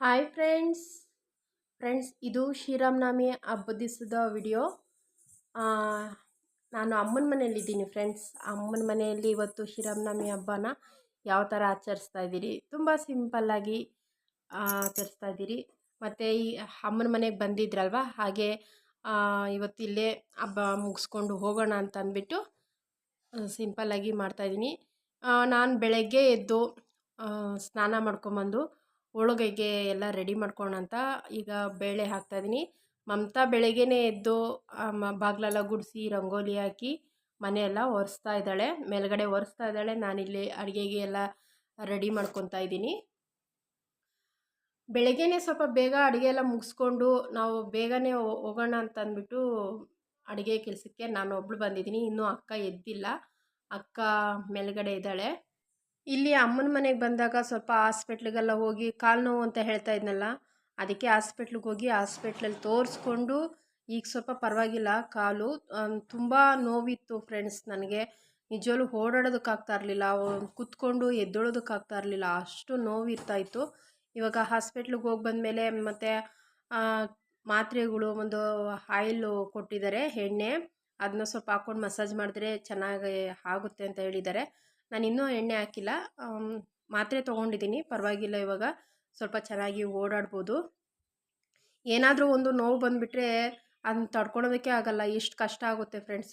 Hi friends. Friends, ಇದು ಶ್ರೀರಾಮನವಮಿ ಹಬ್ಬದ ದಿವಸದ ವಿಡಿಯೋ. ನಾನು ಅಮ್ಮನ ಮನೆಯಲ್ಲಿದ್ದೀನಿ ಫ್ರೆಂಡ್ಸ್. ಅಮ್ಮನ ಮನೆಯಲ್ಲಿ ಇವತ್ತು ಶ್ರೀರಾಮನವಮಿ ಹಬ್ಬನ ಯಾವ ಥರ ಆಚರಿಸ್ತಾ ಇದ್ದೀರಿ? ತುಂಬ ಸಿಂಪಲ್ಲಾಗಿ ಆಚರಿಸ್ತಾ ಇದ್ದೀರಿ. ಮತ್ತು ಈ ಅಮ್ಮನ ಮನೆಗೆ ಬಂದಿದ್ರಲ್ವ? ಹಾಗೆ ಇವತ್ತು ಇಲ್ಲೇ ಹಬ್ಬ ಮುಗಿಸ್ಕೊಂಡು ಹೋಗೋಣ ಅಂತ ಅಂದ್ಬಿಟ್ಟು ಸಿಂಪಲ್ಲಾಗಿ ಮಾಡ್ತಾಯಿದ್ದೀನಿ ನಾನು ಬೆಳಗ್ಗೆ ಎದ್ದು ಸ್ನಾನ ಮಾಡ್ಕೊಂಬಂದು ಹೋಳಿಗೆಗೆ ಎಲ್ಲ ರೆಡಿ ಮಾಡ್ಕೊಳ್ಳೋಣ ಈಗ ಬೇಳೆ ಹಾಕ್ತಾಯಿದ್ದೀನಿ ಮಮತಾ ಬೆಳಗ್ಗೆನೇ ಎದ್ದು ಬಾಗಿಲೆಲ್ಲ ಗುಡಿಸಿ, ರಂಗೋಲಿ ಹಾಕಿ ಮನೆಯೆಲ್ಲ ಒರೆಸ್ತಾ ಇದ್ದಾಳೆ. ಮೇಲ್ಗಡೆ ಒರೆಸ್ತಾ ಇದ್ದಾಳೆ. ನಾನಿಲ್ಲಿ ಅಡುಗೆಗೆ ಎಲ್ಲ ರೆಡಿ ಮಾಡ್ಕೊತಾ ಇದ್ದೀನಿ. ಬೆಳಗ್ಗೆನೇ ಸ್ವಲ್ಪ ಬೇಗ ಅಡುಗೆ ಎಲ್ಲ ಮುಗಿಸ್ಕೊಂಡು ನಾವು ಬೇಗನೆ ಹೋಗೋಣ ಅಂತ ಅಂದ್ಬಿಟ್ಟು ಅಡುಗೆ ಕೆಲಸಕ್ಕೆ ನಾನು ಒಬ್ಳು ಬಂದಿದ್ದೀನಿ. ಇನ್ನೂ ಅಕ್ಕ ಎದ್ದಿಲ್ಲ. ಅಕ್ಕ ಮೇಲ್ಗಡೆ ಇದ್ದಾಳೆ. ಇಲ್ಲಿ ಅಮ್ಮನ ಮನೆಗೆ ಬಂದಾಗ ಸ್ವಲ್ಪ ಹಾಸ್ಪಿಟ್ಲಿಗೆಲ್ಲ ಹೋಗಿ ಕಾಲು ನೋವು ಅಂತ ಹೇಳ್ತಾ ಇದ್ನಲ್ಲ, ಅದಕ್ಕೆ ಹಾಸ್ಪಿಟ್ಲಿಗೆ ಹೋಗಿ ಹಾಸ್ಪಿಟ್ಲಲ್ಲಿ ತೋರಿಸ್ಕೊಂಡು ಈಗ ಸ್ವಲ್ಪ ಪರವಾಗಿಲ್ಲ, ಕಾಲು ತುಂಬ ನೋವಿತ್ತು ಫ್ರೆಂಡ್ಸ್ ನನಗೆ. ನಿಜವಾಗ್ಲೂ ಓಡಾಡೋದಕ್ಕಾಗ್ತಾ ಇರಲಿಲ್ಲ ಕುತ್ಕೊಂಡು ಎದ್ದೊಳೋದಕ್ಕಾಗ್ತಾ ಇರಲಿಲ್ಲ, ಅಷ್ಟು ನೋವು ಇರ್ತಾಯಿತ್ತು ಇವಾಗ ಹಾಸ್ಪಿಟ್ಲಿಗೆ ಹೋಗಿ ಬಂದಮೇಲೆ ಮತ್ತು ಮಾತ್ರೆಗಳು ಒಂದು ಆಯಿಲು ಕೊಟ್ಟಿದ್ದಾರೆ, ಎಣ್ಣೆ ಅದನ್ನ ಸ್ವಲ್ಪ ಹಾಕ್ಕೊಂಡು ಮಸಾಜ್ ಮಾಡಿದ್ರೆ ಚೆನ್ನಾಗಿ ಆಗುತ್ತೆ ಅಂತ ಹೇಳಿದ್ದಾರೆ. ನಾನು ಇನ್ನೂ ಎಣ್ಣೆ ಹಾಕಿಲ್ಲ. ಮಾತ್ರೆ ತೊಗೊಂಡಿದ್ದೀನಿ ಪರವಾಗಿಲ್ಲ ಇವಾಗ. ಸ್ವಲ್ಪ ಚೆನ್ನಾಗಿ ಓಡಾಡ್ಬೋದು. ಏನಾದರೂ ಒಂದು ನೋವು ಬಂದುಬಿಟ್ರೆ ಅದನ್ನ ತಡ್ಕೊಳೋದಕ್ಕೆ ಆಗಲ್ಲ. ಎಷ್ಟು ಕಷ್ಟ ಆಗುತ್ತೆ ಫ್ರೆಂಡ್ಸ್.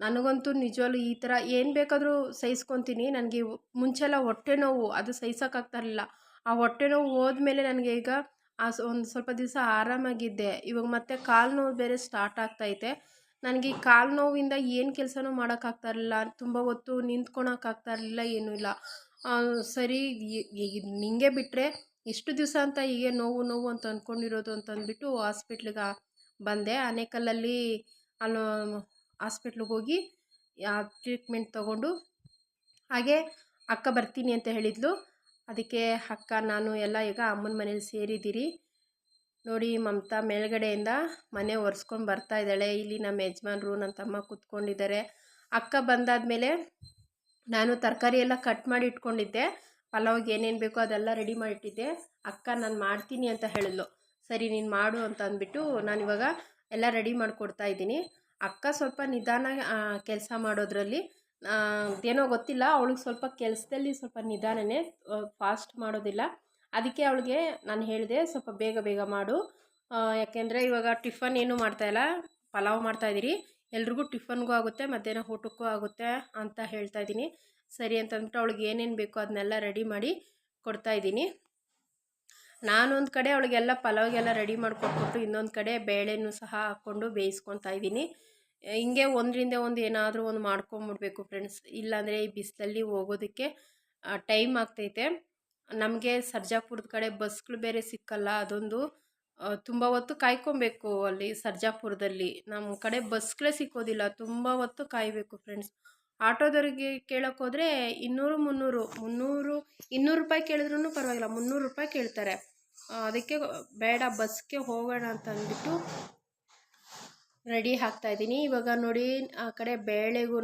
ನನಗಂತೂ ನಿಜವಾಗ್ಲೂ ಈ ಥರ ಏನು ಬೇಕಾದರೂ ಸಹಿಸ್ಕೊತೀನಿ. ನನಗೆ ಮುಂಚೆಲ್ಲ ಹೊಟ್ಟೆ ನೋವು. ಅದು ಸಹಿಸೋಕ್ಕಾಗ್ತಾ ಇರಲಿಲ್ಲ. ಆ ಹೊಟ್ಟೆ ನೋವು ಹೋದ್ಮೇಲೆ ನನಗೆ ಈಗ ಆ ಒಂದು ಸ್ವಲ್ಪ ದಿವಸ ಆರಾಮಾಗಿದ್ದೆ. ಇವಾಗ ಮತ್ತೆ ಕಾಲು ನೋವು ಬೇರೆ ಸ್ಟಾರ್ಟ್ ಆಗ್ತೈತೆ ನನಗೆ ಕಾಲು ನೋವಿಂದ ಏನು ಕೆಲಸನೂ ಮಾಡೋಕ್ಕಾಗ್ತಾ ಇರಲಿಲ್ಲ ತುಂಬ ಹೊತ್ತು ನಿಂತ್ಕೊಳಕ್ಕಾಗ್ತಾ ಇರಲಿಲ್ಲ ಏನೂ ಇಲ್ಲ. ಸರಿ ನಿಂಗೆ ಬಿಟ್ಟರೆ ಇಷ್ಟು ದಿವಸ ಅಂತ ಹೀಗೆ ನೋವು ನೋವು ಅಂತ ಅಂದ್ಕೊಂಡಿರೋದು ಅಂತ ಅಂದ್ಬಿಟ್ಟು ಹಾಸ್ಪಿಟ್ಲಿಗೆ ಬಂದೆ. ಆನೇಕಲ್ಲಲ್ಲಿ ಅಲ್ಲಿ ಹಾಸ್ಪಿಟ್ಲಿಗೆ ಹೋಗಿ ಟ್ರೀಟ್ಮೆಂಟ್ ತಗೊಂಡು, ಹಾಗೆ ಅಕ್ಕ ಬರ್ತೀನಿ ಅಂತ ಹೇಳಿದ್ಲು. ಅದಕ್ಕೆ ಅಕ್ಕ, ನಾನು ಎಲ್ಲ ಈಗ ಅಮ್ಮನ ಮನೇಲಿ ಸೇರಿದ್ದೀರಿ. ನೋಡಿ ಮಮತಾ ಮೇಲ್ಗಡೆಯಿಂದ ಮನೆ ಒರೆಸ್ಕೊಂಡು ಬರ್ತಾ ಇದ್ದಾಳೆ. ಇಲ್ಲಿ ನಮ್ಮ ಯಜಮಾನ್ರು ನನ್ನ ತಮ್ಮ ಕೂತ್ಕೊಂಡಿದ್ದಾರೆ. ಅಕ್ಕ ಬಂದಾದಮೇಲೆ ನಾನು ತರಕಾರಿ ಎಲ್ಲ ಕಟ್ ಮಾಡಿ ಇಟ್ಕೊಂಡಿದ್ದೆ. ಪಲಾವ್ಗೆ ಏನೇನು ಬೇಕೋ ಅದೆಲ್ಲ ರೆಡಿ ಮಾಡಿಟ್ಟಿದ್ದೆ ಅಕ್ಕ, ನಾನು ಮಾಡ್ತೀನಿ ಅಂತ ಹೇಳಿದ್ಲು. ಸರಿ, ನೀನು ಮಾಡು ಅಂತ ಅಂದ್ಬಿಟ್ಟು ನಾನಿವಾಗ ಎಲ್ಲ ರೆಡಿ ಮಾಡಿಕೊಡ್ತಾ ಇದ್ದೀನಿ. ಅಕ್ಕ ಸ್ವಲ್ಪ ನಿಧಾನ ಕೆಲಸ ಮಾಡೋದ್ರಲ್ಲಿ ಏನೋ ಗೊತ್ತಿಲ್ಲ. ಅವಳಿಗೆ ಸ್ವಲ್ಪ ಕೆಲಸದಲ್ಲಿ ಸ್ವಲ್ಪ ನಿಧಾನನೇ ಫಾಸ್ಟ್ ಮಾಡೋದಿಲ್ಲ. ಅದಕ್ಕೆ ಅವಳಿಗೆ ನಾನು ಹೇಳಿದೆ, ಸ್ವಲ್ಪ ಬೇಗ ಬೇಗ ಮಾಡು. ಯಾಕೆಂದರೆ ಇವಾಗ ಟಿಫನ್ ಏನೂ ಮಾಡ್ತಾಯಿಲ್ಲ ಪಲಾವ್ ಮಾಡ್ತಾಯಿದ್ದೀರಿ ಎಲ್ರಿಗೂ ಟಿಫನ್ಗೂ ಆಗುತ್ತೆ, ಮಧ್ಯಾಹ್ನ ಊಟಕ್ಕೂ ಆಗುತ್ತೆ ಅಂತ ಹೇಳ್ತಾ ಇದ್ದೀನಿ ಸರಿ ಅಂತಂದ್ಬಿಟ್ಟು ಅವಳಿಗೆ ಏನೇನು ಬೇಕೋ ಅದನ್ನೆಲ್ಲ ರೆಡಿ ಮಾಡಿ ಕೊಡ್ತಾಯಿದ್ದೀನಿ ನಾನೊಂದು ಕಡೆ ಅವಳಿಗೆಲ್ಲ ಪಲಾವ್ಗೆಲ್ಲ ರೆಡಿ ಮಾಡಿಕೊಟ್ಬಿಟ್ಟು ಇನ್ನೊಂದು ಕಡೆ ಬೇಳೆನೂ ಸಹ ಹಾಕ್ಕೊಂಡು ಬೇಯಿಸ್ಕೊತಾ ಇದ್ದೀನಿ ಹಿಂಗೆ ಒಂದರಿಂದ ಒಂದು ಏನಾದರೂ ಒಂದು ಮಾಡ್ಕೊಂಬಿಡ್ಬೇಕು ಫ್ರೆಂಡ್ಸ್. ಇಲ್ಲಾಂದರೆ ಈ ಬಿಸಿಲಲ್ಲಿ ಹೋಗೋದಕ್ಕೆ ಟೈಮ್ ಆಗ್ತೈತೆ. ನಮಗೆ ಸರ್ಜಾಪುರದ ಕಡೆ ಬಸ್ಗಳು ಬೇರೆ ಸಿಕ್ಕಲ್ಲ, ಅದೊಂದು ತುಂಬ ಹೊತ್ತು ಕಾಯ್ಕೊಬೇಕು ಅಲ್ಲಿ ಸರ್ಜಾಪುರದಲ್ಲಿ. ನಮ್ಮ ಕಡೆ ಬಸ್ಗಳೇ ಸಿಕ್ಕೋದಿಲ್ಲ, ತುಂಬ ಹೊತ್ತು ಕಾಯಬೇಕು ಫ್ರೆಂಡ್ಸ್ ಆಟೋದವ್ರಿಗೆ ಕೇಳೋಕೆ ಹೋದರೆ ಇನ್ನೂರು ಮುನ್ನೂರು ಮುನ್ನೂರು, ಇನ್ನೂರು ರೂಪಾಯಿ ಕೇಳಿದ್ರೂ ಪರವಾಗಿಲ್ಲ, ಮುನ್ನೂರು ರೂಪಾಯಿ ಕೇಳ್ತಾರೆ. ಅದಕ್ಕೆ ಬೇಡ, ಬಸ್ಗೆ ಹೋಗೋಣ ಅಂತ ಅಂದ್ಬಿಟ್ಟು ರೆಡಿ ಇದ್ದೀನಿ. ಇವಾಗ ನೋಡಿ, ಆ ಕಡೆ ಬೇಳೆಗೂ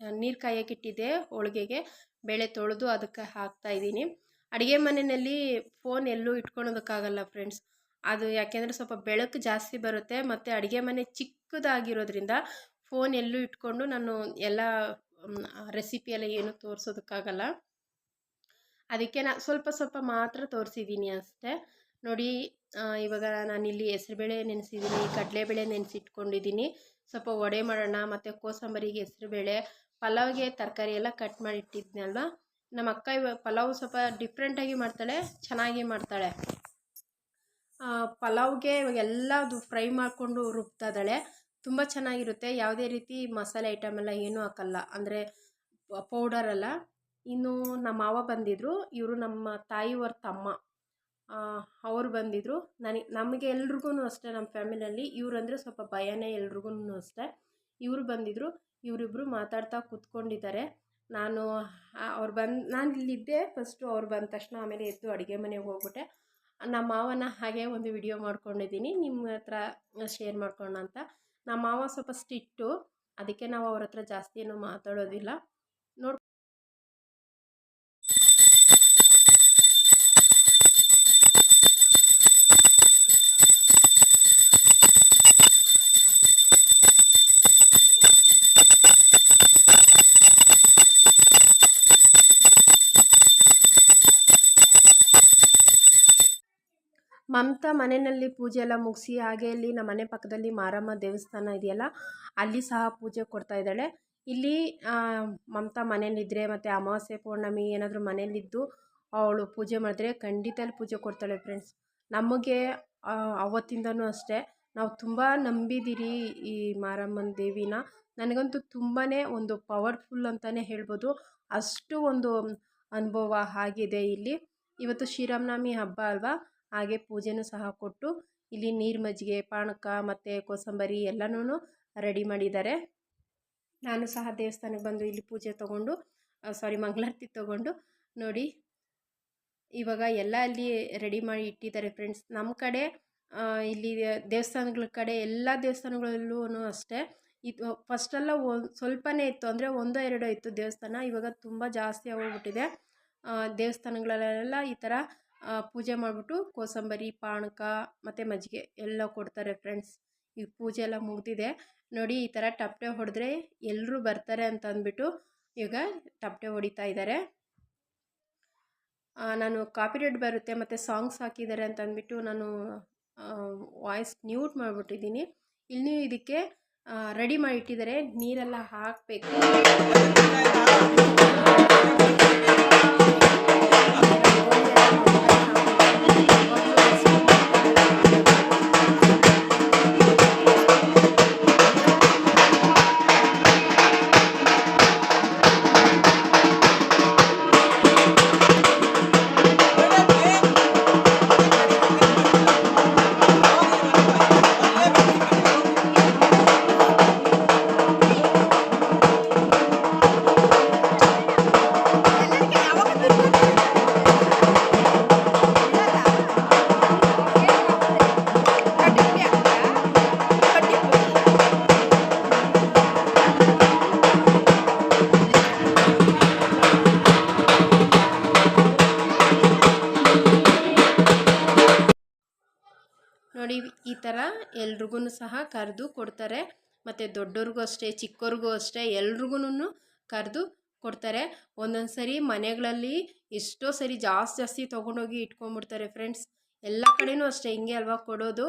ನೀರು ಕಾಯಕ್ಕಿಟ್ಟಿದ್ದೆ ಹೋಳಿಗೆಗೆ. ಬೇಳೆ ತೊಳೆದು ಅದಕ್ಕೆ ಹಾಕ್ತಾಯಿದ್ದೀನಿ ಅಡುಗೆ ಮನೆಯಲ್ಲಿ ಫೋನ್ ಎಲ್ಲೂ ಇಟ್ಕೊಳೋದಕ್ಕಾಗಲ್ಲ ಫ್ರೆಂಡ್ಸ್ ಅದು ಯಾಕೆಂದರೆ ಸ್ವಲ್ಪ ಬೆಳಕು ಜಾಸ್ತಿ ಬರುತ್ತೆ ಮತ್ತು ಅಡುಗೆ ಮನೆ ಚಿಕ್ಕದಾಗಿರೋದ್ರಿಂದ ಫೋನ್ ಎಲ್ಲೂ ಇಟ್ಕೊಂಡು ನಾನು ಎಲ್ಲ ರೆಸಿಪಿ ಎಲ್ಲ ಏನು ತೋರಿಸೋದಕ್ಕಾಗಲ್ಲ. ಅದಕ್ಕೆ ನಾ ಸ್ವಲ್ಪ ಸ್ವಲ್ಪ ಮಾತ್ರ ತೋರಿಸಿದ್ದೀನಿ ಅಷ್ಟೇ. ನೋಡಿ ಇವಾಗ ನಾನಿಲ್ಲಿ ಹೆಸರುಬೇಳೆ ನೆನೆಸಿದ್ದೀನಿ, ಕಡಲೆಬೇಳೆ ನೆನೆಸಿಟ್ಕೊಂಡಿದ್ದೀನಿ. ಸ್ವಲ್ಪ ವಡೆ ಮಾಡೋಣ, ಮತ್ತು ಕೋಸಂಬರಿಗೆ ಹೆಸರುಬೇಳೆ, ಪಲಾವ್ಗೆ ತರಕಾರಿ ಎಲ್ಲ ಕಟ್ ಮಾಡಿ ಇಟ್ಟಿದ್ನಲ್ವ ನಮ್ಮ ಅಕ್ಕ ಪಲಾವ್ ಸ್ವಲ್ಪ ಡಿಫ್ರೆಂಟಾಗಿ ಮಾಡ್ತಾಳೆ, ಚೆನ್ನಾಗಿ ಮಾಡ್ತಾಳೆ. ಪಲಾವ್ಗೆ ಇವಾಗ ಎಲ್ಲದು ಫ್ರೈ ಮಾಡಿಕೊಂಡು ರುಬ್ತಾ ಇದ್ದಾಳೆ. ತುಂಬ ಚೆನ್ನಾಗಿರುತ್ತೆ. ಯಾವುದೇ ರೀತಿ ಮಸಾಲೆ ಐಟಮ್ ಎಲ್ಲ ಏನೂ ಹಾಕಲ್ಲ. ಅಂದರೆ ಪೌಡರ್ ಅಲ್ಲ. ಇನ್ನು ನಮ್ಮ ಮಾವ ಬಂದಿದ್ದರು ಇವರು ನಮ್ಮ ತಾಯಿಯವ್ರ ತಮ್ಮ. ಅವರು ಬಂದಿದ್ದರು ನನಗೆ ನಮಗೆ ಎಲ್ರಿಗೂ ಅಷ್ಟೇ ನಮ್ಮ ಫ್ಯಾಮಿಲಿಯಲ್ಲಿ. ಅಂದರೆ ಸ್ವಲ್ಪ ಭಯನೇ ಎಲ್ರಿಗೂ ಅಷ್ಟೇ. ಇವರು ಬಂದಿದ್ದರು ಇವರಿಬ್ಬರು ಮಾತಾಡ್ತಾ ಕೂತ್ಕೊಂಡಿದ್ದಾರೆ. ನಾನು ಅವ್ರು ಬಂದು ನಾನು ಇಲ್ಲಿದ್ದೆ ಫಸ್ಟು ಅವ್ರು ಬಂದ ತಕ್ಷಣ ಆಮೇಲೆ ಎದ್ದು ಅಡುಗೆ ಮನೆಗೆ ಹೋಗ್ಬಿಟ್ಟೆ. ನಮ್ಮ ಮಾವನ ಹಾಗೆ ಒಂದು ವಿಡಿಯೋ ಮಾಡ್ಕೊಂಡಿದ್ದೀನಿ ನಿಮ್ಮ ಹತ್ರ ಶೇರ್ ಮಾಡ್ಕೊಳ್ಳೋಣ ಅಂತ. ನಮ್ಮ ಮಾವ ಸ್ವಲ್ಪ ಸ್ಟಿಟ್ಟು ಅದಕ್ಕೆ ನಾವು ಅವ್ರ ಹತ್ರ ಜಾಸ್ತಿ ಏನು ಮಾತಾಡೋದಿಲ್ಲ ನೋಡಿ ಮಮತಾ ಮನೆಯಲ್ಲಿ ಪೂಜೆ ಎಲ್ಲ ಮುಗಿಸಿ, ಹಾಗೆ ಇಲ್ಲಿ ನಮ್ಮ ಮನೆ ಪಕ್ಕದಲ್ಲಿ ಮಾರಮ್ಮ ದೇವಸ್ಥಾನ ಇದೆಯಲ್ಲ, ಅಲ್ಲಿ ಸಹ ಪೂಜೆ ಕೊಡ್ತಾ ಇದ್ದಾಳೆ. ಇಲ್ಲಿ ಮಮತಾ ಮನೇಲಿದ್ದರೆ ಮತ್ತು ಅಮಾವಾಸ್ಯೆ ಪೌರ್ಣಮಿ ಏನಾದರೂ ಮನೇಲಿದ್ದು ಅವಳು ಪೂಜೆ ಮಾಡಿದ್ರೆ ಖಂಡಿತ ಅಲ್ಲಿ ಪೂಜೆ ಕೊಡ್ತಾಳೆ ಫ್ರೆಂಡ್ಸ್ ನಮಗೆ ಅವತ್ತಿಂದನೂ ಅಷ್ಟೇ. ನಾವು ತುಂಬ ನಂಬಿದ್ದೀರಿ ಈ ಮಾರಮ್ಮನ ದೇವಿನ. ನನಗಂತೂ ತುಂಬಾ ಒಂದು ಪವರ್ಫುಲ್ ಅಂತಲೇ ಹೇಳ್ಬೋದು. ಅಷ್ಟು ಒಂದು ಅನುಭವ ಆಗಿದೆ ಇಲ್ಲಿ. ಇವತ್ತು ಶ್ರೀರಾಮನವಮಿ ಹಬ್ಬ ಅಲ್ವಾ? ಹಾಗೆ ಪೂಜೆನೂ ಸಹ ಕೊಟ್ಟು ಇಲ್ಲಿ ನೀರು ಮಜ್ಜಿಗೆ ಪಾನಕ ಮತ್ತು ಕೋಸಂಬರಿ ಎಲ್ಲನೂ ರೆಡಿ ಮಾಡಿದ್ದಾರೆ. ನಾನು ಸಹ ದೇವಸ್ಥಾನಕ್ಕೆ ಬಂದು ಇಲ್ಲಿ ಪೂಜೆ ತೊಗೊಂಡು ಸಾರಿ ಮಂಗಳಾರತಿ ತೊಗೊಂಡು ನೋಡಿ, ಇವಾಗ ಎಲ್ಲ ಅಲ್ಲಿ ರೆಡಿ ಮಾಡಿ ಇಟ್ಟಿದ್ದಾರೆ ಫ್ರೆಂಡ್ಸ್ ನಮ್ಮ ಕಡೆ ಇಲ್ಲಿ ದೇವಸ್ಥಾನಗಳ ಕಡೆ ಎಲ್ಲ ದೇವಸ್ಥಾನಗಳಲ್ಲೂ ಅಷ್ಟೇ. ಇದು ಫಸ್ಟೆಲ್ಲ ಸ್ವಲ್ಪನೇ ಇತ್ತು, ಅಂದರೆ ಒಂದೋ ಎರಡೋ ಇತ್ತು ದೇವಸ್ಥಾನ. ಇವಾಗ ತುಂಬ ಜಾಸ್ತಿ ಆಗೋಗ್ಬಿಟ್ಟಿದೆ. ದೇವಸ್ಥಾನಗಳಲ್ಲೆಲ್ಲ ಈ ಥರ ಪೂಜೆ ಮಾಡಿಬಿಟ್ಟು ಕೋಸಂಬರಿ, ಪಾನಕ ಮತ್ತು ಮಜ್ಜಿಗೆ ಎಲ್ಲ ಕೊಡ್ತಾರೆ ಫ್ರೆಂಡ್ಸ್ ಈಗ ಪೂಜೆ ಎಲ್ಲ ಮುಗಿದಿದೆ. ನೋಡಿ ಈ ಥರ ಟಪ್ಟೆ ಹೊಡೆದ್ರೆ ಎಲ್ಲರೂ ಬರ್ತಾರೆ ಅಂತ ಅಂದ್ಬಿಟ್ಟು ಈಗ ಟಪ್ಟೆ ಹೊಡಿತಾ ಇದ್ದಾರೆ ನಾನು ಕಾಪಿರೇಟ್ ಬರುತ್ತೆ ಮತ್ತು ಸಾಂಗ್ಸ್ ಹಾಕಿದ್ದಾರೆ ಅಂತ ಅಂದ್ಬಿಟ್ಟು ನಾನು ವಾಯ್ಸ್ ನ್ಯೂಟ್ ಮಾಡಿಬಿಟ್ಟಿದ್ದೀನಿ. ಇಲ್ಲಿ ಇದಕ್ಕೆ ರೆಡಿ ಮಾಡಿ ಇಟ್ಟಿದ್ದಾರೆ. ನೀರೆಲ್ಲ ಹಾಕಬೇಕು. ಈ ಥರ ಎಲ್ರಿಗೂ ಸಹ ಕರೆದು ಕೊಡ್ತಾರೆ. ಮತ್ತು ದೊಡ್ಡವ್ರಿಗೂ ಅಷ್ಟೇ ಚಿಕ್ಕವ್ರಿಗೂ ಅಷ್ಟೇ ಎಲ್ರಿಗೂ ಕರೆದು ಕೊಡ್ತಾರೆ. ಒಂದೊಂದು ಸರಿ ಮನೆಗಳಲ್ಲಿ ಎಷ್ಟೋ ಸರಿ ಜಾಸ್ತಿ ಜಾಸ್ತಿ ತೊಗೊಂಡೋಗಿ ಇಟ್ಕೊಂಡ್ಬಿಡ್ತಾರೆ ಫ್ರೆಂಡ್ಸ್. ಎಲ್ಲ ಕಡೆಯೂ ಅಷ್ಟೇ, ಹಿಂಗೆ ಅಲ್ವಾ ಕೊಡೋದು?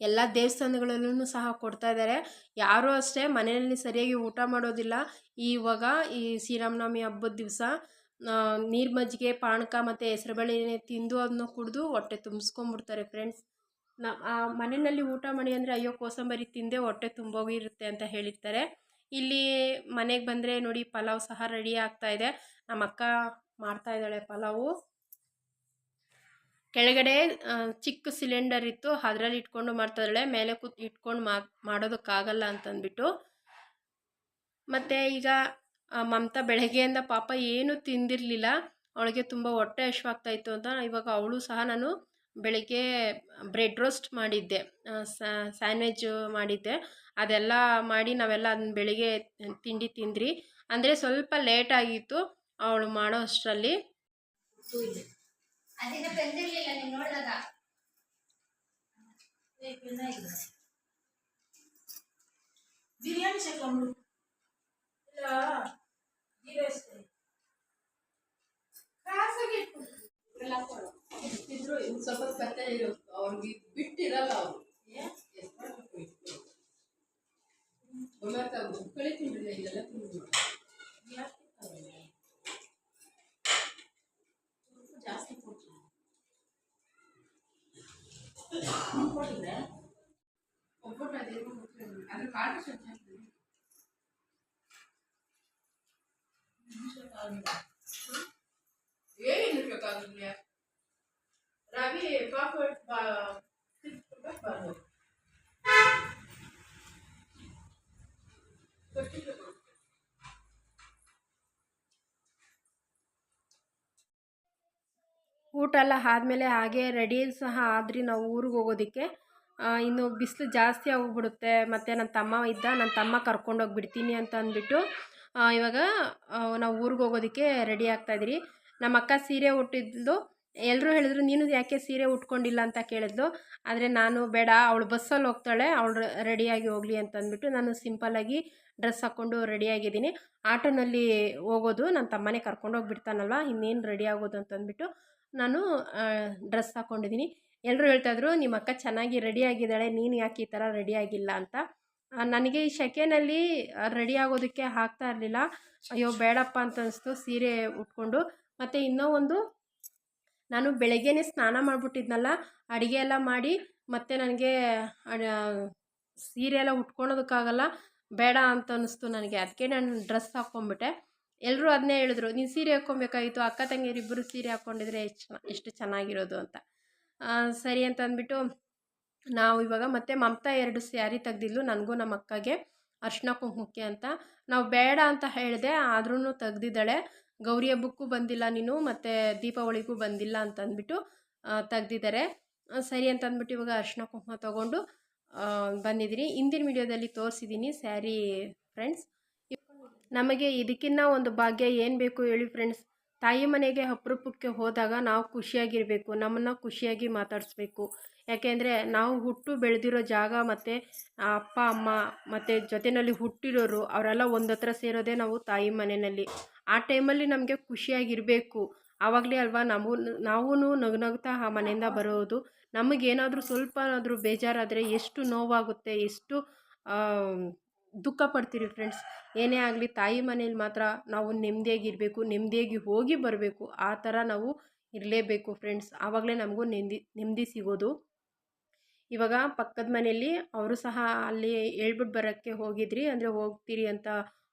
ಎಲ್ಲ ದೇವಸ್ಥಾನಗಳಲ್ಲೂ ಸಹ ಕೊಡ್ತಾ ಇದ್ದಾರೆ ಯಾರೂ ಅಷ್ಟೇ ಮನೆಯಲ್ಲಿ ಸರಿಯಾಗಿ ಊಟ ಮಾಡೋದಿಲ್ಲ. ಇವಾಗ ಈ ಶ್ರೀರಾಮನವಮಿ ಹಬ್ಬದ ದಿವಸ ನೀರು ಮಜ್ಜಿಗೆ ಪಾನಕ ಮತ್ತು ಹೆಸ್ರುಬೇಳೆ ತಿಂದು ಅದನ್ನ ಕುಡಿದು ಹೊಟ್ಟೆ ತುಂಬಿಸ್ಕೊಂಬಿಡ್ತಾರೆ ಫ್ರೆಂಡ್ಸ್. ನ ಮನೆಯಲ್ಲಿ ಊಟ ಮಾಡಿ ಅಂದರೆ ಅಯ್ಯೋ ಕೋಸಂಬರಿ ತಿಂದೆ ಹೊಟ್ಟೆ ತುಂಬೋಗಿರುತ್ತೆ ಅಂತ ಹೇಳಿರ್ತಾರೆ. ಇಲ್ಲಿ ಮನೆಗೆ ಬಂದರೆ ನೋಡಿ ಪಲಾವ್ ಸಹ ರೆಡಿ ಆಗ್ತಾ ಇದೆ. ನಮ್ಮ ಅಕ್ಕ ಮಾಡ್ತಾ ಇದ್ದಾಳೆ ಪಲಾವು. ಕೆಳಗಡೆ ಚಿಕ್ಕ ಸಿಲಿಂಡರ್ ಇತ್ತು. ಅದರಲ್ಲಿ ಇಟ್ಕೊಂಡು ಮಾಡ್ತಾ ಇದ್ದಾಳೆ. ಮೇಲೆ ಕೂತ್, ಇಟ್ಕೊಂಡು ಮಾಡೋದಕ್ಕಾಗಲ್ಲ ಅಂತಂದ್ಬಿಟ್ಟು. ಮತ್ತು ಈಗ ಮಮತಾ ಬೆಳಗ್ಗೆಯಿಂದ ಪಾಪ ಏನೂ ತಿಂದಿರಲಿಲ್ಲ. ಅವಳಿಗೆ ತುಂಬ ಹೊಟ್ಟೆ ಹಶ್ವಾಗ್ತಾಯಿತ್ತು ಅಂತ ಇವಾಗ ಅವಳು ಸಹ ನಾನು ಬೆಳಗ್ಗೆ ಬ್ರೆಡ್ ರೋಸ್ಟ್ ಮಾಡಿದ್ದೆ ಸ್ಯಾಂಡ್ವಿಚ್ ಮಾಡಿದ್ದೆ. ಅದೆಲ್ಲ ಮಾಡಿ ನಾವೆಲ್ಲ ಅದನ್ನ ಬೆಳಿಗ್ಗೆ ತಿಂಡಿ ತಿಂದ್ರಿ ಅಂದರೆ ಸ್ವಲ್ಪ ಲೇಟ್ ಆಗಿತ್ತು ಅವಳು ಮಾಡೋ ಅಷ್ಟರಲ್ಲಿ. ಬಿರಿಯಾನಿ ಇದ್ರು ಇನ್ನು ಸ್ವಲ್ಪ ಕತ್ತೆ ಇರುತ್ತೆ ಅವ್ರಿಗೆ ಬಿಟ್ಟಿರಲ್ಲ ಅವರು. ಮಕ್ಕಳೇ ತಿಂಡಿಲ್ಲ ಇದೆಲ್ಲ ತಿಂದು ಊಟ ಎಲ್ಲ ಆದಮೇಲೆ ಹಾಗೆ ರೆಡಿ ಸಹ ಆದ್ರಿ ನಾವು ಊರಿಗೆ ಹೋಗೋದಕ್ಕೆ. ಇನ್ನು ಬಿಸಿಲು ಜಾಸ್ತಿ ಆಗಿಬಿಡುತ್ತೆ. ಮತ್ತು ನನ್ನ ತಮ್ಮ ಇದ್ದ ನನ್ನ ತಮ್ಮ ಕರ್ಕೊಂಡೋಗ್ಬಿಡ್ತೀನಿ ಅಂತ ಅಂದ್ಬಿಟ್ಟು ಇವಾಗ ನಾವು ಊರಿಗೆ ಹೋಗೋದಕ್ಕೆ ರೆಡಿ ಆಗ್ತಾಯಿದ್ರಿ ನಮ್ಮ ಅಕ್ಕ ಸೀರೆ ಉಟ್ಟಿದ್ಲು. ಎಲ್ಲರೂ ಹೇಳಿದ್ರು, ನೀನು ಯಾಕೆ ಸೀರೆ ಉಟ್ಕೊಂಡಿಲ್ಲ? ಅಂತ ಕೇಳಿದ್ಲು. ಆದರೆ ನಾನು, ಬೇಡ, ಅವಳು ಬಸ್ಸಲ್ಲಿ ಹೋಗ್ತಾಳೆ, ಅವಳು ರೆಡಿಯಾಗಿ ಹೋಗಲಿ ಅಂತ ಅಂದ್ಬಿಟ್ಟು ನಾನು ಸಿಂಪಲ್ಲಾಗಿ ಡ್ರೆಸ್ ಹಾಕ್ಕೊಂಡು ರೆಡಿಯಾಗಿದ್ದೀನಿ ಆಟೋನಲ್ಲಿ ಹೋಗೋದು ನನ್ನ ತಮ್ಮನೇ ಕರ್ಕೊಂಡೋಗಿ ಬಿಡ್ತಾನಲ್ವ ಇನ್ನೇನು ರೆಡಿ ಆಗೋದು ಅಂತ ಅಂದ್ಬಿಟ್ಟು ನಾನು ಡ್ರೆಸ್ ಹಾಕ್ಕೊಂಡಿದ್ದೀನಿ ಎಲ್ಲರೂ ಹೇಳ್ತಾಯಿದ್ರು ನಿಮ್ಮ ಅಕ್ಕ ಚೆನ್ನಾಗಿ ರೆಡಿ ಆಗಿದ್ದಾಳೆ, ನೀನು ಯಾಕೆ ಈ ಥರ ರೆಡಿ ಆಗಿಲ್ಲ? ಅಂತ. ನನಗೆ ಈ ಶೆಕೆನಲ್ಲಿ ರೆಡಿ ಆಗೋದಕ್ಕೆ ಆಗ್ತಾ ಇರಲಿಲ್ಲ. ಅಯ್ಯೋ, ಬೇಡಪ್ಪ ಅಂತ ಅನಿಸ್ತು, ಸೀರೆ ಉಟ್ಕೊಂಡು. ಮತ್ತು ಇನ್ನೂ ಒಂದು, ನಾನು ಬೆಳಗ್ಗೆನೇ ಸ್ನಾನ ಮಾಡಿಬಿಟ್ಟಿದ್ನಲ್ಲ, ಅಡುಗೆ ಎಲ್ಲ ಮಾಡಿ, ಮತ್ತು ನನಗೆ ಸೀರೆ ಎಲ್ಲ ಉಟ್ಕೊಳೋದಕ್ಕಾಗಲ್ಲ, ಬೇಡ ಅಂತ ಅನ್ನಿಸ್ತು ನನಗೆ. ಅದಕ್ಕೆ ನಾನು ಡ್ರೆಸ್ ಹಾಕ್ಕೊಂಬಿಟ್ಟೆ. ಎಲ್ಲರೂ ಅದನ್ನೇ ಹೇಳಿದ್ರು, ನೀನು ಸೀರೆ ಹಾಕ್ಕೊಬೇಕಾಗಿತ್ತು, ಅಕ್ಕ ತಂಗಿಯರಿಬ್ಬರು ಸೀರೆ ಹಾಕ್ಕೊಂಡಿದ್ರೆ ಎಷ್ಟು ಎಷ್ಟು ಚೆನ್ನಾಗಿರೋದು ಅಂತ. ಸರಿ ಅಂತ ಅಂದ್ಬಿಟ್ಟು ನಾವು ಇವಾಗ ಮತ್ತೆ ಮಮತಾ ಎರಡು ಸ್ಯಾರಿ ತೆಗ್ದಿದ್ಲು, ನನಗೂ ನಮ್ಮ ಅಕ್ಕಗೆ, ಅರ್ಶಿನ ಕುಂಕುಮಕ್ಕೆ ಅಂತ. ನಾವು ಬೇಡ ಅಂತ ಹೇಳಿದೆ ಆದ್ರೂ ತೆಗ್ದಿದ್ದಾಳೆ. ಗೌರಿ ಹಬ್ಬಕ್ಕೂ ಬಂದಿಲ್ಲ ನೀನು, ಮತ್ತು ದೀಪಾವಳಿಗೂ ಬಂದಿಲ್ಲ ಅಂತ ಅಂದ್ಬಿಟ್ಟು ತೆಗ್ದಿದ್ದಾರೆ. ಸರಿ ಅಂತ ಅಂದ್ಬಿಟ್ಟು ಇವಾಗ ಅರ್ಶಿನ ಕುಂಕುಮ ತೊಗೊಂಡು ಬಂದಿದ್ದೀನಿ ಹಿಂದಿನ ವಿಡಿಯೋದಲ್ಲಿ ತೋರಿಸಿದ್ದೀನಿ ಸ್ಯಾರಿ, ಫ್ರೆಂಡ್ಸ್. ನಮಗೆ ಇದಕ್ಕಿನ್ನ ಒಂದು ಭಾಗ್ಯ ಏನು ಬೇಕು ಹೇಳಿ ಫ್ರೆಂಡ್ಸ್ ತಾಯಿ ಮನೆಗೆ ಅಪರೂಪಕ್ಕೆ ಹೋದಾಗ ನಾವು ಖುಷಿಯಾಗಿರಬೇಕು, ನಮ್ಮನ್ನು ಖುಷಿಯಾಗಿ ಮಾತಾಡಿಸ್ಬೇಕು. ಯಾಕೆಂದರೆ ನಾವು ಹುಟ್ಟು ಬೆಳೆದಿರೋ ಜಾಗ ಮತ್ತು ಅಪ್ಪ, ಅಮ್ಮ ಮತ್ತು ಜೊತೆಯಲ್ಲಿ ಹುಟ್ಟಿರೋರು ಅವರೆಲ್ಲ ಒಂದು ಹತ್ರ ಸೇರೋದೇ ನಾವು ತಾಯಿ ಮನೆಯಲ್ಲಿ. ಆ ಟೈಮಲ್ಲಿ ನಮಗೆ ಖುಷಿಯಾಗಿರಬೇಕು. ಆವಾಗಲೇ ಅಲ್ವಾ ನಾವು ನಾವೂ ನಗುನಗ್ತಾ ಆ ಮನೆಯಿಂದ ಬರೋದು. ನಮಗೇನಾದರೂ ಸ್ವಲ್ಪ ಆದರೂ ಬೇಜಾರಾದರೆ ಎಷ್ಟು ನೋವಾಗುತ್ತೆ, ಎಷ್ಟು ದುಃಖ ಪಡ್ತೀರಿ ಫ್ರೆಂಡ್ಸ್ ಏನೇ ಆಗಲಿ ತಾಯಿ ಮನೇಲಿ ಮಾತ್ರ ನಾವು ನೆಮ್ಮದಿಯಾಗಿರಬೇಕು ನೆಮ್ಮದಿಯಾಗಿ ಹೋಗಿ ಬರಬೇಕು. ಆ ಥರ ನಾವು ಇರಲೇಬೇಕು ಫ್ರೆಂಡ್ಸ್ ಆವಾಗಲೇ ನಮಗೂ ನೆಮ್ಮದಿ ನೆಮ್ಮದಿ ಸಿಗೋದು. ಇವಾಗ ಪಕ್ಕದ ಮನೆಯಲ್ಲಿ ಅವರು ಸಹ ಅಲ್ಲಿ ಹೇಳ್ಬಿಟ್ಟು ಬರೋಕ್ಕೆ ಹೋಗಿದ್ರಿ ಅಂದರೆ ಹೋಗ್ತೀರಿ ಅಂತ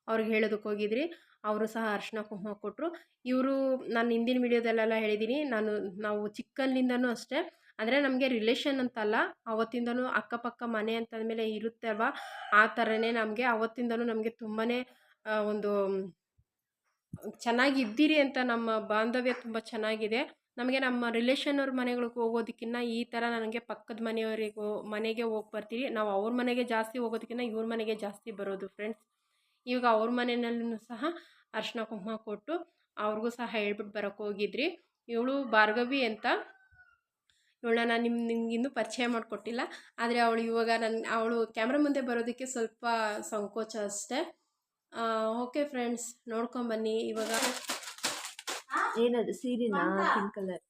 ಅವ್ರಿಗೆ ಹೇಳೋದಕ್ಕೆ ಹೋಗಿದ್ರಿ. ಅವರು ಸಹ ಅರ್ಶಿನ ಕುಂಕುಮ ಕೊಟ್ಟರು ಇವರು ನಾನು ಹಿಂದಿನ ವೀಡಿಯೋದಲ್ಲೆಲ್ಲ ಹೇಳಿದ್ದೀನಿ ನಾನು, ನಾವು ಚಿಕ್ಕಲ್ಲಿಂದನೂ ಅಷ್ಟೇ. ಅಂದರೆ ನಮಗೆ ರಿಲೇಷನ್ ಅಂತಲ್ಲ, ಅವತ್ತಿಂದನೂ ಅಕ್ಕಪಕ್ಕ ಮನೆ ಅಂತಂದಮೇಲೆ ಇರುತ್ತೆ ಅಲ್ವಾ? ಆ ಥರನೇ ನಮಗೆ ಅವತ್ತಿಂದನೂ ನಮಗೆ ತುಂಬಾ ಒಂದು, ಚೆನ್ನಾಗಿದ್ದೀರಿ ಅಂತ ನಮ್ಮ ಬಾಂಧವ್ಯ ತುಂಬ ಚೆನ್ನಾಗಿದೆ. ನಮಗೆ ನಮ್ಮ ರಿಲೇಷನ್ ಅವ್ರ ಮನೆಗಳಿಗೆ ಹೋಗೋದಕ್ಕಿಂತ ಈ ಥರ ನನಗೆ ಪಕ್ಕದ ಮನೆಯವರಿಗೂ, ಮನೆಗೆ ಹೋಗಿ ಬರ್ತೀವಿ ನಾವು ಅವ್ರ ಮನೆಗೆ ಜಾಸ್ತಿ ಹೋಗೋದಕ್ಕಿಂತ ಇವ್ರ ಮನೆಗೆ ಜಾಸ್ತಿ ಬರೋದು ಫ್ರೆಂಡ್ಸ್ ಇವಾಗ ಅವ್ರ ಮನೆಯಲ್ಲೂ ಸಹ ಅರ್ಶಿನ ಕುಂಕುಮ ಕೊಟ್ಟು ಅವ್ರಿಗೂ ಸಹ ಹೇಳ್ಬಿಟ್ಟು ಬರೋಕ್ಕೆ ಹೋಗಿದ್ರಿ. ಇವಳು ಭಾರ್ಗವಿ ಅಂತ. ಇವಳನ್ನ ನಾನು ನಿಮ್ಮ ನಿಮ್ಗೆ ಇನ್ನೂ ಪರಿಚಯ ಮಾಡಿಕೊಟ್ಟಿಲ್ಲ. ಆದರೆ ಅವಳು ಇವಾಗ ನನ್ನ ಅವಳು ಕ್ಯಾಮ್ರಾ ಮುಂದೆ ಬರೋದಕ್ಕೆ ಸ್ವಲ್ಪ ಸಂಕೋಚ ಅಷ್ಟೇ. ಓಕೆ ಫ್ರೆಂಡ್ಸ್ ನೋಡ್ಕೊಂಬನ್ನಿ. ಇವಾಗ ಏನದು ಸೀರೆನಾ ಪಿಂಕ್ ಕಲರ್?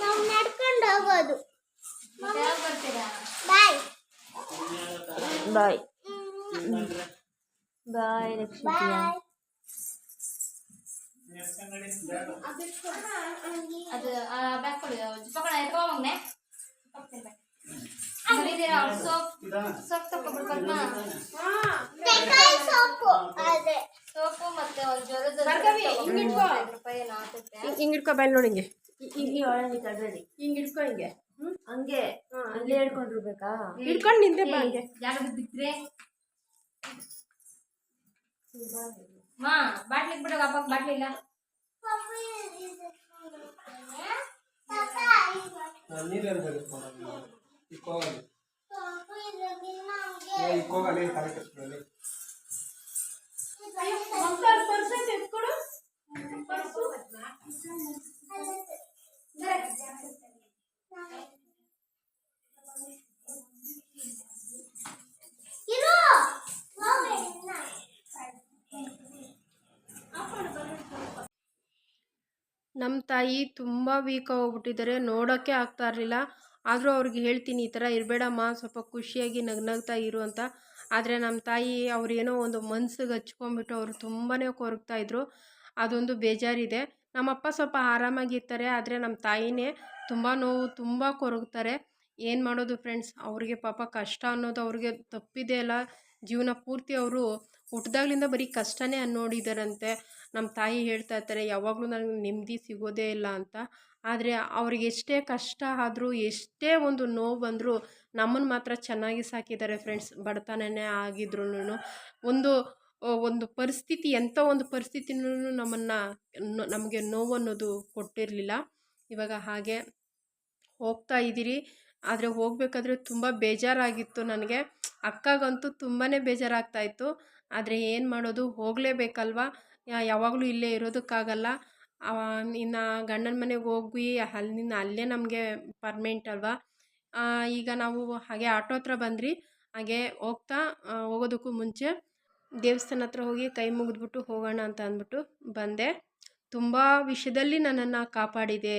ನಾವು ನಡ್ಕೊಂಡು ಹೋಗೋದು. ಬಾಯ್. ಬಾಯ್. ಬಾಯ್ ಲಕ್ಷ್ಮಿ ಬಾಯ್ ಅದು ಬ್ಯಾಗ್ ಕೊಡಿ ಎತ್ಕೊ ಮಗ್ನೆ ಸೋಪ್? ಸೋಪ್ ಪದ್ಮ. ಸೋಪು ಮತ್ತೆ ಒಂದು ಜ್ವರದ ಐದು ರೂಪಾಯಿ ಏನೋ ಆಗುತ್ತೆ? ಹಿಂಗೆ ಹಿಡ್ಕೊ ಬಾಯ್ ನೋಡಿ ಹಿಂಗೆ. ಇಲ್ಲಿ ಒಳಗೆ ತಡ್ರಿ ಹಿಂಗೆ ಹಿಡ್ಕೊ ಹಿಂಗೆ. ಅಲ್ಲೇ ಹೇಳ್ಕೊಂಡಿರ್ಬೇಕಾ ಹಿಡ್ಕೊಂಡು ನಿಂತೆ ಬಾ ಹಂಗೆ. ಯಾರು ಬಿದ್ದಿದ್ರೆ? ಮಾ ಬಾಟ್ಲಿಗೆ ಬಿಡೋಗ ಅಪ್ಪ ಬಾಟ್ಲಿ ಇಲ್ಲ ನೀರಲ್ಲಿ ನಮ್ಮ ತಾಯಿ ತುಂಬ ವೀಕ್ ಹೋಗ್ಬಿಟ್ಟಿದ್ದಾರೆ ನೋಡೋಕ್ಕೆ ಆಗ್ತಾ ಇರಲಿಲ್ಲ. ಆದರೂ ಅವ್ರಿಗೆ ಹೇಳ್ತೀನಿ, ಈ ಥರ ಇರಬೇಡಮ್ಮ, ಸ್ವಲ್ಪ ಖುಷಿಯಾಗಿ ನಗ್ನಗ್ತಾ ಇರು ಅಂತ. ಆದರೆ ನಮ್ಮ ತಾಯಿ ಅವ್ರೇನೋ ಒಂದು ಮನ್ಸಿಗೆ ಹಚ್ಕೊಂಡ್ಬಿಟ್ಟು ಅವರು ತುಂಬಾ ಕೊರಗ್ತಾ ಇದ್ರು. ಅದೊಂದು ಬೇಜಾರಿದೆ. ನಮ್ಮಪ್ಪ ಸ್ವಲ್ಪ ಆರಾಮಾಗಿರ್ತಾರೆ, ಆದರೆ ನಮ್ಮ ತಾಯಿನೇ ತುಂಬ ನೋವು, ತುಂಬ ಕೊರಗ್ತಾರೆ. ಏನು ಮಾಡೋದು ಫ್ರೆಂಡ್ಸ್ ಅವ್ರಿಗೆ ಪಾಪ ಕಷ್ಟ ಅನ್ನೋದು ಅವ್ರಿಗೆ ತಪ್ಪಿದೆ ಅಲ್ಲ. ಜೀವನ ಪೂರ್ತಿ ಅವರು ಹುಟ್ಟಿದಾಗ್ಲಿಂದ ಬರೀ ಕಷ್ಟನೇ ನೋಡಿದಾರಂತೆ ನಮ್ಮ ತಾಯಿ ಹೇಳ್ತಾ ಇರ್ತಾರೆ, ಯಾವಾಗಲೂ ನನಗೆ ನೆಮ್ಮದಿ ಸಿಗೋದೇ ಇಲ್ಲ ಅಂತ. ಆದರೆ ಅವ್ರಿಗೆ ಎಷ್ಟೇ ಕಷ್ಟ ಆದರೂ, ಎಷ್ಟೇ ಒಂದು ನೋವು ಬಂದರೂ ನಮ್ಮನ್ನು ಮಾತ್ರ ಚೆನ್ನಾಗಿ ಸಾಕಿದ್ದಾರೆ ಫ್ರೆಂಡ್ಸ್. ಬಡತನನೇ ಆಗಿದ್ರು ಒಂದು ಒಂದು ಪರಿಸ್ಥಿತಿ ಎಂಥ ಒಂದು ಪರಿಸ್ಥಿತಿನೂ ನಮ್ಮನ್ನು ನಮಗೆ ನೋವು ಅನ್ನೋದು ಕೊಟ್ಟಿರಲಿಲ್ಲ. ಇವಾಗ ಹಾಗೆ ಹೋಗ್ತಾ ಇದ್ದೀರಿ. ಆದರೆ ಹೋಗಬೇಕಾದ್ರೆ ತುಂಬ ಬೇಜಾರಾಗಿತ್ತು ನನಗೆ. ಅಕ್ಕಗಂತೂ ತುಂಬಾ ಬೇಜಾರಾಗ್ತಾಯಿತ್ತು. ಆದರೆ ಏನು ಮಾಡೋದು, ಹೋಗಲೇಬೇಕಲ್ವ? ಯಾವಾಗಲೂ ಇಲ್ಲೇ ಇರೋದಕ್ಕಾಗಲ್ಲ. ಇನ್ನು ಗಂಡನ ಮನೆಗೆ ಹೋಗಿ ಅಲ್ಲಿಂದ ಅಲ್ಲೇ ನಮಗೆ ಪರ್ಮೆಂಟ್ ಅಲ್ವಾ? ಈಗ ನಾವು ಹಾಗೆ ಆಟೋ ಹತ್ರ ಬಂದ್ರಿ. ಹಾಗೆ ಹೋಗ್ತಾ ಹೋಗೋದಕ್ಕೂ ಮುಂಚೆ ದೇವಸ್ಥಾನ ಹತ್ರ ಹೋಗಿ ಕೈ ಮುಗಿದ್ಬಿಟ್ಟು ಹೋಗೋಣ ಅಂತ ಅಂದ್ಬಿಟ್ಟು ಬಂದೆ. ತುಂಬ ವಿಷಯದಲ್ಲಿ ನನ್ನನ್ನು ಕಾಪಾಡಿದೆ.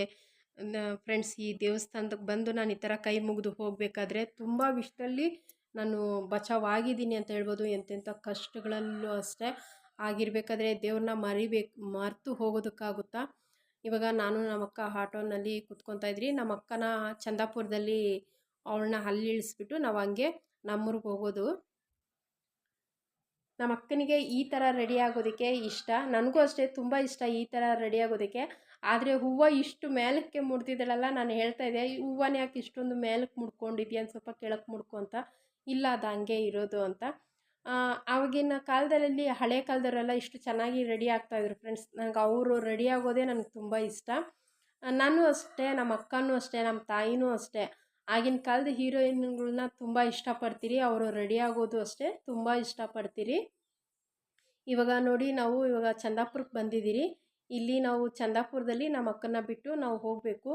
ಫ್ರೆಂಡ್ಸ್ ಈ ದೇವಸ್ಥಾನಕ್ಕೆ ಬಂದು ನಾನು ಈ ಥರ ಕೈ ಮುಗಿದು ಹೋಗಬೇಕಾದ್ರೆ ತುಂಬ ವಿಷಯದಲ್ಲಿ ನಾನು ಬಚಾವಾಗಿದ್ದೀನಿ ಅಂತ ಹೇಳ್ಬೋದು, ಎಂತೆಂಥ ಕಷ್ಟಗಳಲ್ಲೂ ಅಷ್ಟೇ ಆಗಿರಬೇಕಾದ್ರೆ ದೇವ್ರನ್ನ ಮರಿಬೇಕು, ಮರೆತು ಹೋಗೋದಕ್ಕಾಗುತ್ತಾ? ಇವಾಗ ನಾನು ನಮ್ಮಕ್ಕ ಆಟೋನಲ್ಲಿ ಕುತ್ಕೊತಾ ಇದ್ರಿ ನಮ್ಮ ಅಕ್ಕನ ಚಂದಾಪುರದಲ್ಲಿ ಅವಳನ್ನ ಅಲ್ಲಿ ಇಳಿಸ್ಬಿಟ್ಟು ನಾವು ಹಂಗೆ ನಮ್ಮೂರಿಗೆ ಹೋಗೋದು. ನಮ್ಮ ಅಕ್ಕನಿಗೆ ಈ ಥರ ರೆಡಿ ಆಗೋದಕ್ಕೆ ಇಷ್ಟ, ನನಗೂ ಅಷ್ಟೇ ತುಂಬ ಇಷ್ಟ ಈ ಥರ ರೆಡಿ ಆಗೋದಕ್ಕೆ. ಆದರೆ ಹೂವು ಇಷ್ಟು ಮೇಲಕ್ಕೆ ಮುಡ್ತಿದ್ದಾಳಲ್ಲ ನಾನು ಹೇಳ್ತಾ ಇದ್ದೆ ಹೂವನ್ನ ಯಾಕೆ ಇಷ್ಟೊಂದು ಮೇಲಕ್ಕೆ ಮುಡ್ಕೊಂಡಿದ್ಯಾ ಅಂತ ಸ್ವಲ್ಪ ಕೆಳಕ್ಕೆ ಮುಡ್ಕೊ ಅಂತ. ಇಲ್ಲ ಅದು ಹಂಗೆ ಇರೋದು ಅಂತ. ಆವಾಗಿನ ಕಾಲದಲ್ಲಿ ಹಳೆ ಕಾಲದವರೆಲ್ಲ ಇಷ್ಟು ಚೆನ್ನಾಗಿ ರೆಡಿ ಆಗ್ತಾಯಿದ್ರು ಫ್ರೆಂಡ್ಸ್. ನಂಗೆ ಅವರು ರೆಡಿ ಆಗೋದೇ ನನಗೆ ತುಂಬ ಇಷ್ಟ. ನಾನು ಅಷ್ಟೇ, ನಮ್ಮ ಅಕ್ಕನೂ ಅಷ್ಟೇ, ನಮ್ಮ ತಾಯಿನೂ ಅಷ್ಟೇ. ಆಗಿನ ಕಾಲದ ಹೀರೋಯಿನ್ಗಳನ್ನ ತುಂಬ ಇಷ್ಟಪಡ್ತೀರಿ, ಅವರು ರೆಡಿ ಆಗೋದು ಅಷ್ಟೇ ತುಂಬ ಇಷ್ಟಪಡ್ತೀರಿ. ಇವಾಗ ನೋಡಿ, ನಾವು ಇವಾಗ ಚಂದಾಪುರಕ್ಕೆ ಬಂದಿದ್ದೀರಿ. ಇಲ್ಲಿ ನಾವು ಚಂದಾಪುರದಲ್ಲಿ ನಮ್ಮ ಅಕ್ಕನ ಬಿಟ್ಟು ನಾವು ಹೋಗಬೇಕು.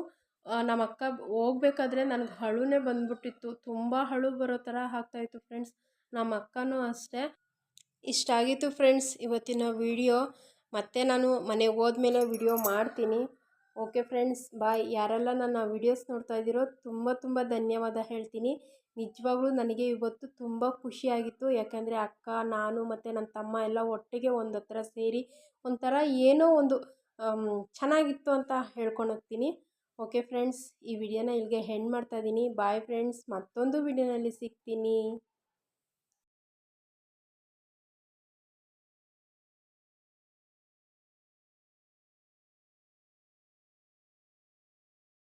ನಮ್ಮ ಅಕ್ಕ ಹೋಗ್ಬೇಕಾದ್ರೆ ನನಗೆ ಅಳುನೇ ಬಂದ್ಬಿಟ್ಟಿತ್ತು. ತುಂಬ ಹಳು ಬರೋ ಥರ ಆಗ್ತಾಯಿತ್ತು ಫ್ರೆಂಡ್ಸ್. ನಮ್ಮ ಅಕ್ಕನೂ ಅಷ್ಟೇ. ಇಷ್ಟ ಆಗಿತ್ತು ಫ್ರೆಂಡ್ಸ್ ಇವತ್ತಿನ ವಿಡಿಯೋ. ಮತ್ತೆ ನಾನು ಮನೆಗೆ ಹೋದ್ಮೇಲೆ ವಿಡಿಯೋ ಮಾಡ್ತೀನಿ. Okay friends, bye. ಯಾರೆಲ್ಲ ನನ್ನ ವಿಡಿಯೋಸ್ ನೋಡ್ತಾ ಇದ್ದೀರೋ ತುಂಬ ತುಂಬ ಧನ್ಯವಾದ ಹೇಳ್ತೀನಿ. ನಿಜವಾಗ್ಲೂ ನನಗೆ ಇವತ್ತು ತುಂಬ ಖುಷಿಯಾಗಿತ್ತು ಯಾಕೆಂದರೆ ಅಕ್ಕ, ನಾನು ಮತ್ತು ನನ್ನ ತಮ್ಮ ಎಲ್ಲ ಒಟ್ಟಿಗೆ ಒಂದು ಹತ್ರ ಸೇರಿ ಒಂಥರ ಏನೋ ಒಂದು ಚೆನ್ನಾಗಿತ್ತು ಅಂತ ಹೇಳ್ಕೊಂಡು ಹೋಗ್ತೀನಿ. ಓಕೆ ಫ್ರೆಂಡ್ಸ್ ಈ ವಿಡಿಯೋನ ಇಲ್ಲಿಗೆ ಹೆಣ್ಣು ಮಾಡ್ತಾಯಿದ್ದೀನಿ ಬಾಯ್ ಫ್ರೆಂಡ್ಸ್ ಮತ್ತೊಂದು ವಿಡಿಯೋನಲ್ಲಿ ಸಿಗ್ತೀನಿ.